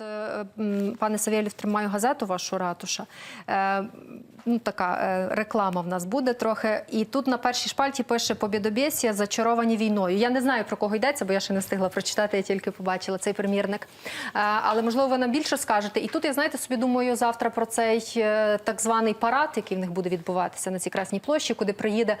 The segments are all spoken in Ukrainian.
е, пане Савєлів, тримаю газету вашу ратуша. Е, ну, така е, реклама в нас буде трохи. І тут на першій шпальті пише Побєдобєсія зачаровані війною. Я не знаю про кого йдеться, бо я ще не встигла прочитати, я тільки побачила цей примірник. Але можливо ви нам більше скажете. І тут я знаєте собі думаю завтра про цей так званий парад, який в них буде відбуватися на цій красній площі, куди приїде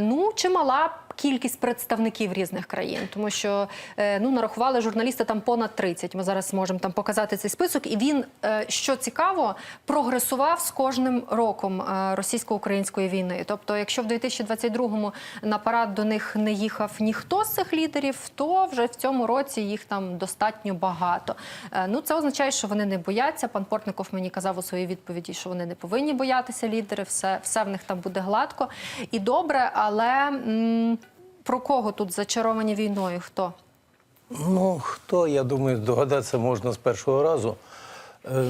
ну чимала кількість представників різних країн, тому що е, ну нарахували журналісти там понад 30. Ми зараз можемо там показати цей список, і він е, що цікаво прогресував з кожним роком е, російсько-української війни. Тобто, якщо в 2022-му на парад до них не їхав ніхто з цих лідерів, то вже в цьому році їх там достатньо багато. Ну це означає, що вони не бояться. Пан Портников мені казав у своїй відповіді, що вони не повинні боятися лідери. Все, все в них там буде гладко і добре, але. м, про кого тут зачаровані війною? Хто? Ну, хто, я думаю, догадатися можна з першого разу. Е,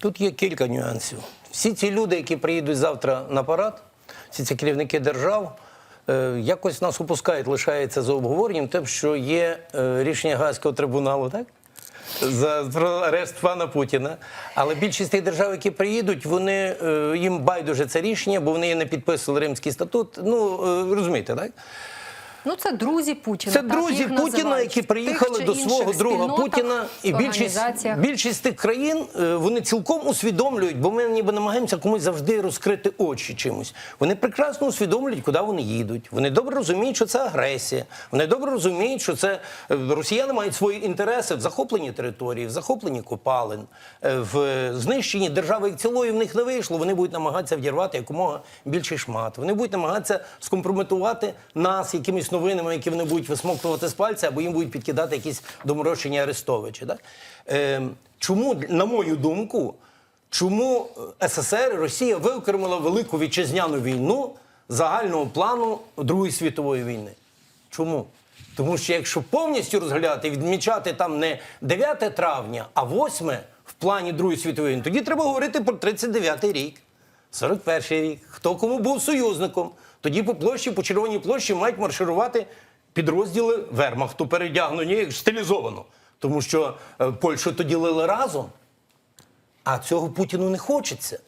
Тут є кілька нюансів. Всі ці люди, які приїдуть завтра на парад, всі ці керівники держав, е, якось нас упускають, лишається за обговоренням, тим, що є е, рішення Гаазького трибуналу, так? За арешт пана Путіна. Але більшість тих держав, які приїдуть, вони їм байдуже це рішення, бо вони не підписували Римський статут. Ну розумієте, так? Ну це друзі Путіна. Це так друзі Путіна, називають. які приїхали тих до свого друга Путіна, і більшість, більшість тих країн е, вони цілком усвідомлюють, бо ми ніби намагаємося комусь завжди розкрити очі чимось. Вони прекрасно усвідомлюють, куди вони їдуть. Вони добре розуміють, що це агресія. Вони добре розуміють, що це е, росіяни мають свої інтереси в захопленні території, в захопленні копалин, е, в знищенні держави як цілої в них не вийшло. Вони будуть намагатися вдірвати якомога більший шмат. Вони будуть намагатися скомпрометувати нас якимись новинами, які вони будуть висмоктувати з пальця, або їм будуть підкидати якісь доморощені Арестовичі. Так? Е, чому, на мою думку, чому СССР і Росія виокремила велику вітчизняну війну загального плану Другої світової війни? Чому? Тому що якщо повністю розглядати відмічати там не 9 травня, а 8 в плані Другої світової війни, тоді треба говорити про 39-й рік, 41-й рік, хто кому був союзником. Тоді по площі, по червоній площі мають марширувати підрозділи Вермахту, передягнені стилізовано. Тому що е, Польщу тоді лили разом, а цього Путіну не хочеться.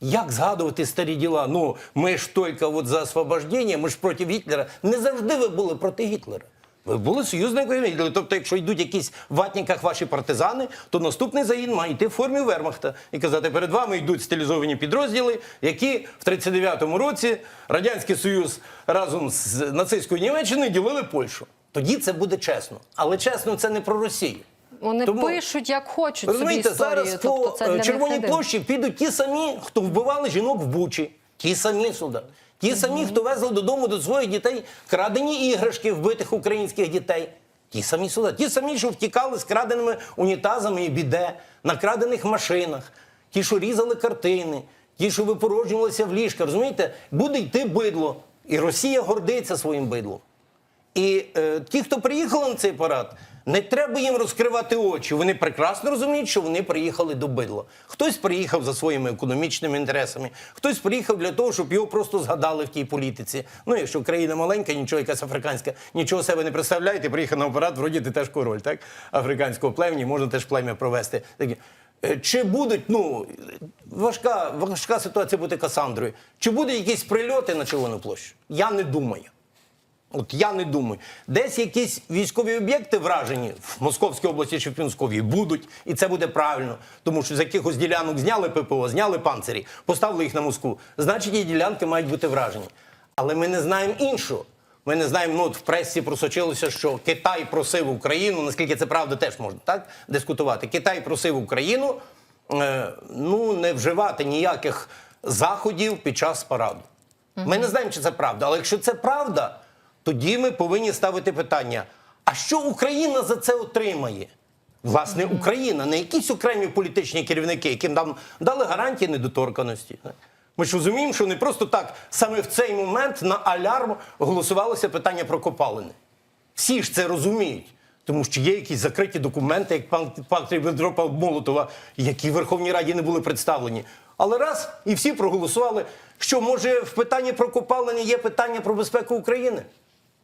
Як згадувати старі діла? Ну, ми ж тільки от за освобождення, ми ж проти Гітлера. Не завжди ви були проти Гітлера. Ви були союзниками Тобто, якщо йдуть якісь в ватниках ваші партизани, то наступний загін має йти в формі Вермахта і казати, перед вами йдуть стилізовані підрозділи, які в 39-му році Радянський Союз разом з нацистською Німеччиною ділили Польщу. Тоді це буде чесно. Але чесно, це не про Росію. Вони Тому- пишуть як хочуть Розумієте, собі історію. зараз тобто по е, Червоній площі підуть ті самі, хто вбивали жінок в Бучі, ті самі сюди. Ті самі, хто везли додому до своїх дітей крадені іграшки вбитих українських дітей. Ті самі сюди. Ті самі, що втікали з краденими унітазами і біде, на крадених машинах, ті, що різали картини, ті, що випорожнювалися в ліжка. Розумієте, буде йти бидло. І Росія гордиться своїм бидлом. І е, ті, хто приїхали на цей парад, не треба їм розкривати очі. Вони прекрасно розуміють, що вони приїхали до бидла. Хтось приїхав за своїми економічними інтересами, хтось приїхав для того, щоб його просто згадали в тій політиці. Ну, якщо країна маленька, нічого якась африканська, нічого себе не представляєте, приїхав на парад, вроді ти теж король, так? Африканського племені, можна теж плем'я провести. Е, Чи будуть, ну, важка, важка ситуація бути Касандрою, чи будуть якісь прильоти на Червону площу? Я не думаю. От я не думаю. Десь якісь військові об'єкти вражені в Московській області чи в Пінськовій будуть, і це буде правильно. Тому що з якихось ділянок зняли ППО, зняли панцирі, поставили їх на Москву. Значить, і ділянки мають бути вражені. Але ми не знаємо іншого. Ми не знаємо, ну от в пресі просочилося, що Китай просив Україну, наскільки це правда, теж можна так дискутувати. Китай просив Україну е, ну не вживати ніяких заходів під час параду. Ми не знаємо, чи це правда, але якщо це правда, тоді ми повинні ставити питання: а що Україна за це отримає? Власне, Україна, не якісь окремі політичні керівники, яким нам дали гарантії недоторканості. Ми ж розуміємо, що не просто так саме в цей момент на алярм голосувалося питання про копалини. Всі ж це розуміють. Тому що є якісь закриті документи, як пан пакт Ріббентропа Молотова, які в Верховній Раді не були представлені. Але раз і всі проголосували, що може в питанні про копалини є питання про безпеку України.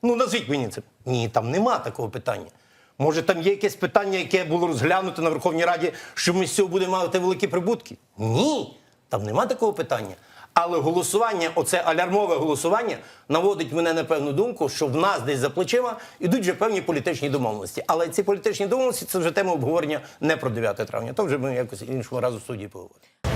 Ну назвіть мені це. Ні, там нема такого питання. Може, там є якесь питання, яке було розглянуто на Верховній Раді, що ми з цього будемо мати великі прибутки? Ні, там нема такого питання. Але голосування, оце алярмове голосування, наводить мене на певну думку, що в нас десь за плечима ідуть вже певні політичні домовленості. Але ці політичні домовленості це вже тема обговорення не про 9 травня. То вже ми якось іншого разу в суді поговоримо.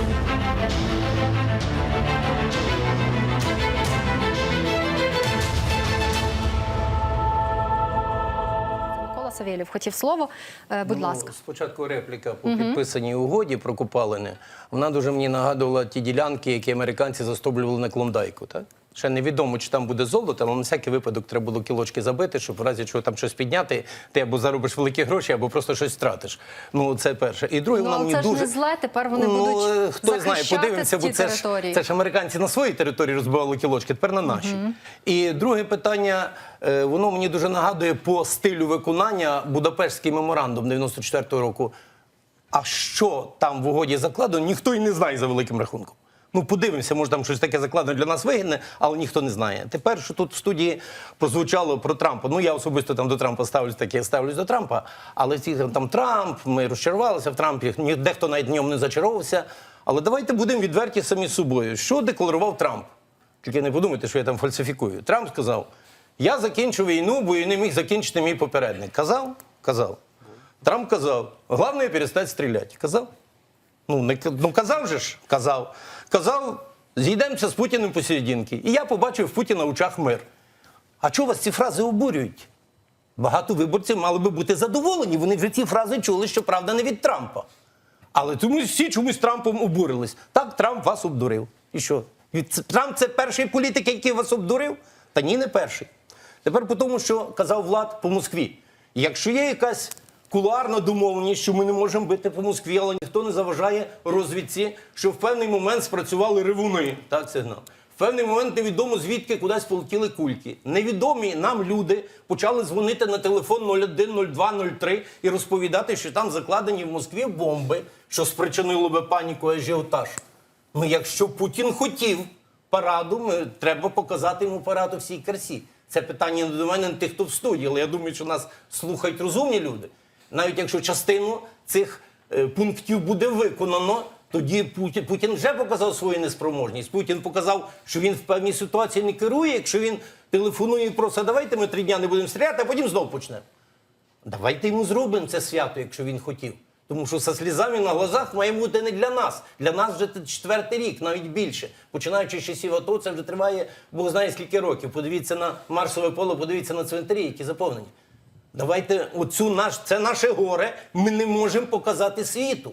Савєлєв хотів слово. Е, Будь Ну, ласка. Спочатку репліка по підписаній угоді про Купалини. Вона дуже мені нагадувала ті ділянки, які американці застоблювали на Клондайку. Так? Ще невідомо, чи там буде золото, але на всякий випадок треба було кілочки забити, щоб в разі чого там щось підняти, ти або заробиш великі гроші, або просто щось втратиш. Ну, це перше. І друге, Ну, вона але мені це ж не зле, тепер вони ну, будуть е, хто знає, подивимося, бо це ж, території. це ж американці на своїй території розбивали кілочки, тепер на нашій. І друге питання, е, воно мені дуже нагадує по стилю виконання Будапештський меморандум 94-го року. А що там в угоді закладено, ніхто і не знає за великим рахунком. Ну, подивимося, може там щось таке закладено для нас вигідне, але ніхто не знає. Тепер, що тут в студії прозвучало про Трампа. Ну, я особисто там до Трампа ставлюсь, так я ставлюсь до Трампа. Але ці там, Трамп, ми розчарувалися в Трампі, дехто навіть в ньому не зачаровувався. Але давайте будемо відверті самі з собою. Що декларував Трамп? Тільки не подумайте, що я там фальсифікую. Трамп сказав: я закінчу війну, бо її не міг закінчити мій попередник. Казав? Казав. Трамп казав, головне перестати стріляти. Казав? Ну, не, ну казав же ж, казав. Казав, зійдемося з Путіним посерединки. І я побачив в Путіна очах мир. А чого вас ці фрази обурюють? Багато виборців мали би бути задоволені. Вони вже ці фрази чули, що правда не від Трампа. Але тому всі чомусь Трампом обурились. Так, Трамп вас обдурив. І що? Трамп це перший політик, який вас обдурив? Та ні, не перший. Тепер по тому, що казав Влад по Москві. Якщо є якась кулуарна домовленість, що ми не можемо бити по Москві, але ніхто не заважає розвідці, що в певний момент спрацювали ревуни. Так, сигнал. В певний момент невідомо звідки кудись полетіли кульки. Невідомі нам люди почали дзвонити на телефон 01, 02, 03 і розповідати, що там закладені в Москві бомби, що спричинило би паніку ажіотаж. Ну, якщо Путін хотів параду, ми, треба показати йому парад у всій красі. Це питання не до мене, не тих, хто в студії, але я думаю, що нас слухають розумні люди. Навіть якщо частину цих е, пунктів буде виконано, тоді Путін, Путін вже показав свою неспроможність. Путін показав, що він в певній ситуації не керує, якщо він телефонує і просить, давайте ми три дня не будемо стріляти, а потім знову почнемо. Давайте йому зробимо це свято, якщо він хотів. Тому що со слізами на глазах має бути не для нас. Для нас вже четвертий рік, навіть більше. Починаючи з часів АТО, це вже триває Бог знає скільки років. Подивіться на Марсове поле, подивіться на цвинтарі, які заповнені. Давайте оцю наш, це наше горе ми не можемо показати світу.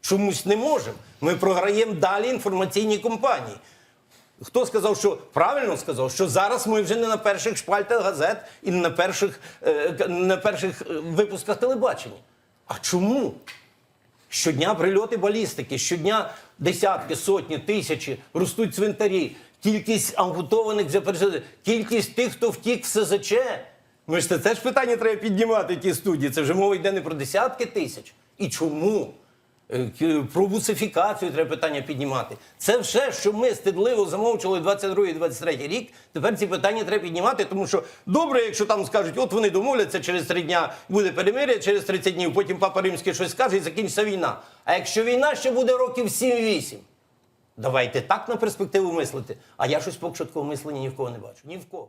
Чомусь не можемо. Ми програємо далі інформаційній компанії. Хто сказав, що правильно сказав, що зараз ми вже не на перших шпальтах газет і не на перших, е, на перших е, випусках телебачення. А чому? Щодня прильоти балістики, щодня десятки, сотні, тисячі ростуть цвинтарі. Кількість ампутованих пережили, кількість тих, хто втік в СЗЧ. Ми ж це теж питання треба піднімати в тій студії. Це вже мова йде не про десятки тисяч. І чому? Е, Про бусифікацію треба питання піднімати. Це все, що ми стидливо замовчували 22-23 рік. Тепер ці питання треба піднімати, тому що добре, якщо там скажуть, от вони домовляться через три дня, буде перемир'я, через 30 днів, потім папа римський щось скаже і закінчиться війна. А якщо війна ще буде років 7-8, давайте так на перспективу мислити. А я щось поки що такого мислення ні в кого не бачу. Ні в кого.